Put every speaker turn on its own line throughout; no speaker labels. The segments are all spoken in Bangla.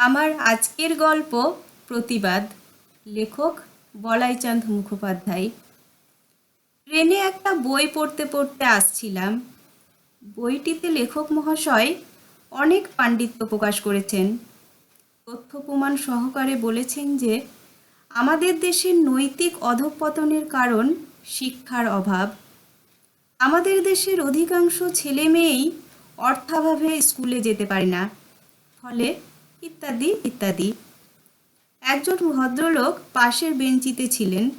আমার আজকের গল্প প্রতিবাদ। লেখক বলাইচাঁদ মুখোপাধ্যায়। ট্রেনে একটা বই পড়তে পড়তে আসছিলাম। বইটিতে লেখক মহাশয় অনেক পাণ্ডিত্য প্রকাশ করেছেন। তথ্য প্রমাণ সহকারে বলেছেন যে, আমাদের দেশের নৈতিক অধঃপতনের কারণ শিক্ষার অভাব। আমাদের দেশের অধিকাংশ ছেলে মেয়েই অর্থাভাবে স্কুলে যেতে পারে না। ফলে ইত্যাদি ইত্যাদি। একজন ভদ্রলোক পাশের বেঞ্চিতে ছিলেন।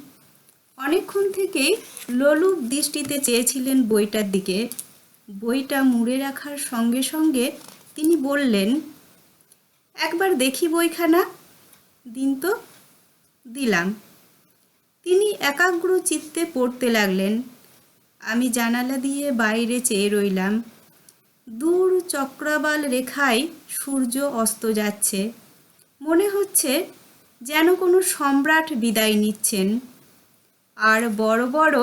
অনেকক্ষণ থেকেই লোলুপ দৃষ্টিতে চেয়েছিলেন বইটার দিকে। বইটা মুড়ে রাখার সঙ্গে সঙ্গে তিনি বললেন, একবার দেখি বইখানা। দিন তো দিলাম। তিনি একাগ্র চিত্তে পড়তে লাগলেন। আমি জানালা দিয়ে বাইরে চেয়ে রইলাম। দূর চক্রাবাল রেখায় সূর্য অস্ত যাচ্ছে। মনে হচ্ছে যেন কোনো সম্রাট বিদায় নিচ্ছেন। আর বড় বড়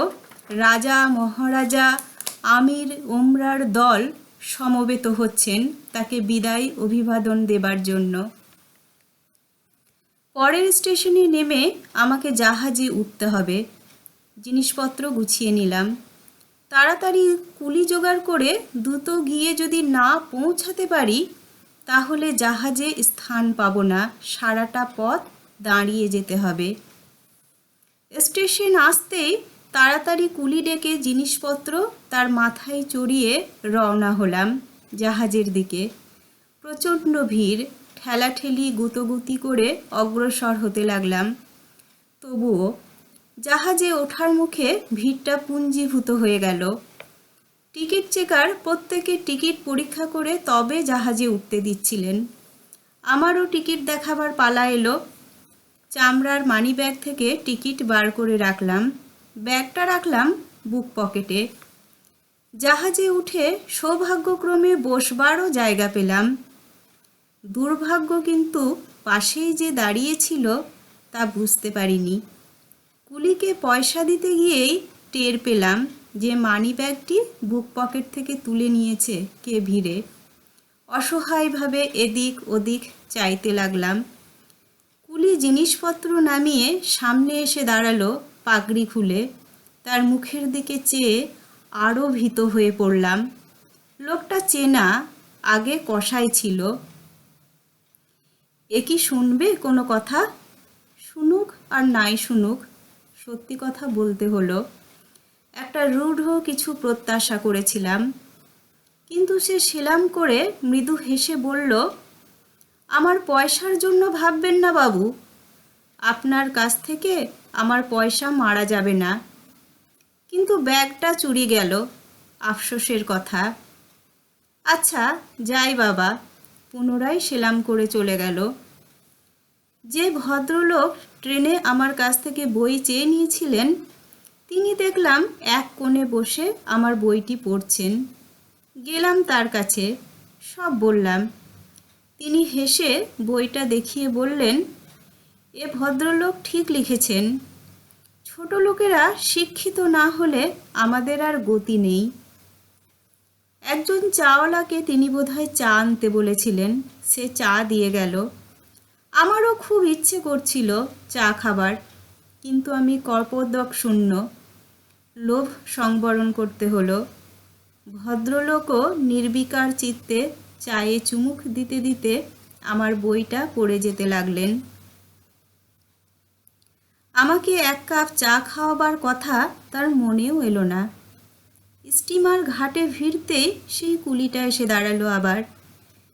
রাজা, মহারাজা, আমির ওমরার দল সমবেত হচ্ছেন তাকে বিদায় অভিবাদন দেবার জন্য। পরের স্টেশনে নেমে আমাকে জাহাজে উঠতে হবে। জিনিসপত্র গুছিয়ে নিলাম। তাড়াতাড়ি কুলি জোগাড় করে দ্রুত গিয়ে যদি না পৌঁছাতে পারি, তাহলে জাহাজে স্থান পাব না। সারাটা পথ দাঁড়িয়ে যেতে হবে। স্টেশন আসতেই তাড়াতাড়ি কুলি ডেকে জিনিসপত্র তার মাথায় চড়িয়ে রওনা হলাম জাহাজের দিকে। প্রচণ্ড ভিড়, ঠেলাঠেলি গুতগুতি করে অগ্রসর হতে লাগলাম। তবুও জাহাজে ওঠার মুখে ভিড়টা পুঞ্জীভূত হয়ে গেল। টিকিট চেকার প্রত্যেকে টিকিট পরীক্ষা করে তবে জাহাজে উঠতে দিচ্ছিলেন। আমারও টিকিট দেখাবার পালা এলো। চামড়ার মানি ব্যাগ থেকে টিকিট বার করে রাখলাম। ব্যাগটা রাখলাম বুক পকেটে। জাহাজে উঠে সৌভাগ্যক্রমে বসবারও জায়গা পেলাম। দুর্ভাগ্য কিন্তু পাশেই যে দাঁড়িয়েছিল তা বুঝতে পারিনি। কুলিকে পয়সা দিতে গিয়েই টের পেলাম যে মানি ব্যাগটি বুক পকেট থেকে তুলে নিয়েছে কে ভিড়ে। অসহায়ভাবে এদিক ওদিক চাইতে লাগলাম। কুলি জিনিসপত্র নামিয়ে সামনে এসে দাঁড়াল পাগড়ি খুলে। তার মুখের দিকে চেয়ে আরও ভীত হয়ে পড়লাম। লোকটা চেনা, আগে কষাই ছিল। এ কি শুনবে কোনো কথা? শুনুক আর নাই শুনুক সত্যি কথা বলতে হলো, একটা রূঢ় কিছু প্রত্যাশা করেছিলাম। কিন্তু সে সেলাম করে মৃদু হেসে বলল, আমার পয়সার জন্য ভাববেন না বাবু। আপনার কাছ থেকে আমার পয়সা মারা যাবে না। কিন্তু ব্যাগটা চুরি গেল, আফসোসের কথা। আচ্ছা যাই বাবা। পুনরায় সেলাম করে চলে গেল। যে ভদ্রলোক ট্রেনে আমার কাছ থেকে বই চেয়ে নিয়েছিলেন। তিনি দেখলাম এক কোণে বসে আমার বইটি পড়ছেন। গেলাম তার কাছে, সব বললাম। তিনি হেসে বইটা দেখিয়ে বললেন, এ ভদ্রলোক ঠিক লিখেছেন। ছোট লোকেরা শিক্ষিত না হলে আমাদের আর গতি নেই। একজন চাওয়ালাকে তিনি বোধহয় চা আনতে বলেছিলেন। সে চা দিয়ে গেল। আমারও খুব ইচ্ছে করছিল চা খাবার, কিন্তু আমি কর্পদক শূন্য। লোভ সংবরণ করতে হলো। ভদ্রলোকও নির্বিকার চিত্তে চায়ে চুমুক দিতে দিতে আমার বইটা পড়ে যেতে লাগলেন। আমাকে এক কাপ চা খাওয়াবার কথা তার মনেও এলো না। স্টিমার ঘাটে ভিড়তেই সেই কুলিটা এসে দাঁড়াল আবার।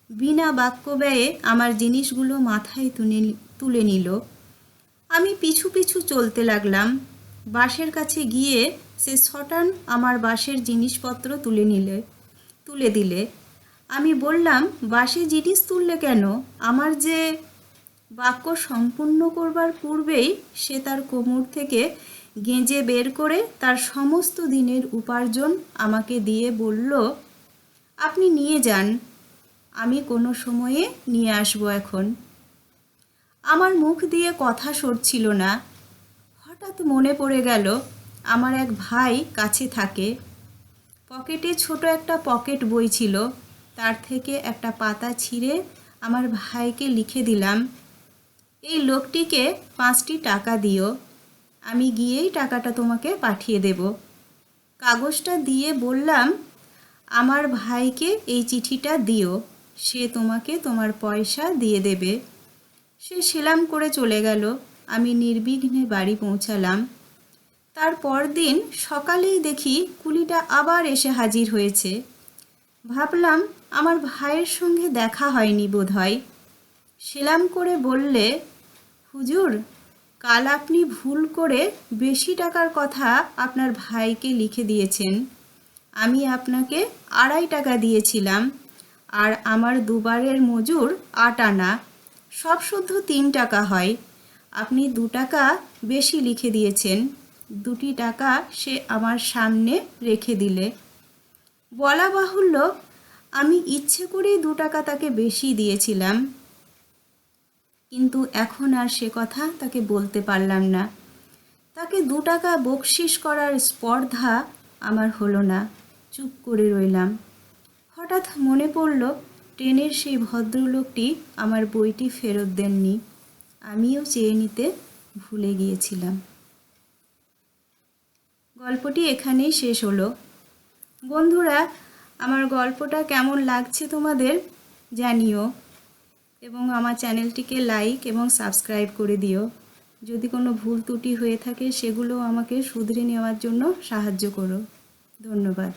বিনা বাক্য ব্যয়ে আমার জিনিসগুলো মাথায় তুলে তুলে নিল। আমি পিছু পিছু চলতে লাগলাম। বাসের কাছে গিয়ে সে ছটান আমার বাসের জিনিসপত্র তুলে নিলে তুলে দিলে। আমি বললাম বাসে জিনিস তুললে কেন? আমার যে বাক্য সম্পূর্ণ করবার পূর্বেই সে তার কোমর থেকে গেঁজে বের করে তার সমস্ত দিনের উপার্জন আমাকে দিয়ে বলল, আপনি নিয়ে যান। আমি কোনো সময়ে নিয়ে আসব এখন। আমার মুখ দিয়ে কথা সরছিল না। হঠাৎ মনে পড়ে গেল, আমার এক ভাই কাছে থাকে। পকেটে ছোট একটা পকেট বই ছিল। তার থেকে একটা পাতা ছিঁড়ে আমার ভাইকে লিখে দিলাম, এই লোকটিকে পাঁচটি টাকা দিও। আমি গিয়েই টাকাটা তোমাকে পাঠিয়ে দেব। কাগজটা দিয়ে বললাম, আমার ভাইকে এই চিঠিটা দিও। সে তোমাকে তোমার পয়সা দিয়ে দেবে। সে সেলাম করে চলে গেল। আমি নির্বিঘ্নে বাড়ি পৌঁছালাম। তারপর দিন সকালেই দেখি কুলিটা আবার এসে হাজির হয়েছে। ভাবলাম, আমার ভাইয়ের সঙ্গে দেখা হয়নি বোধহয়। সেলাম করে বললে, হুজুর, কাল আপনি ভুল করে বেশি টাকার কথা আপনার ভাইকে লিখে দিয়েছেন। আমি আপনাকে আড়াই টাকা দিয়েছিলাম। আর আমার দুবারের মজুর আট আনা। সব শুদ্ধ তিন টাকা হয়। আপনি দু টাকা বেশি লিখে দিয়েছেন। দুটি টাকা সে আমার সামনে রেখে দিলে। বলা বাহুল্য, আমি ইচ্ছে করেই দু টাকা তাকে বেশি দিয়েছিলাম। কিন্তু এখন আর সে কথা তাকে বলতে পারলাম না। তাকে দু টাকা বকশিস করার স্পর্ধা আমার হলো না। চুপ করে রইলাম। হঠাৎ মনে পড়ল, ট্রেনের সেই ভদ্রলোকটি আমার বইটি ফেরত দেননি। আমিও চেয়ে নিতে ভুলে গিয়েছিলাম। গল্পটি এখানেই শেষ হলো। বন্ধুরা, আমার গল্পটা কেমন লাগছে তোমাদের জানিও এবং আমার চ্যানেলটিকে লাইক এবং সাবস্ক্রাইব করে দিও। যদি কোনো ভুল ত্রুটি হয়ে থাকে, সেগুলো আমাকে শুধরে নেওয়ার জন্য সাহায্য করো। ধন্যবাদ।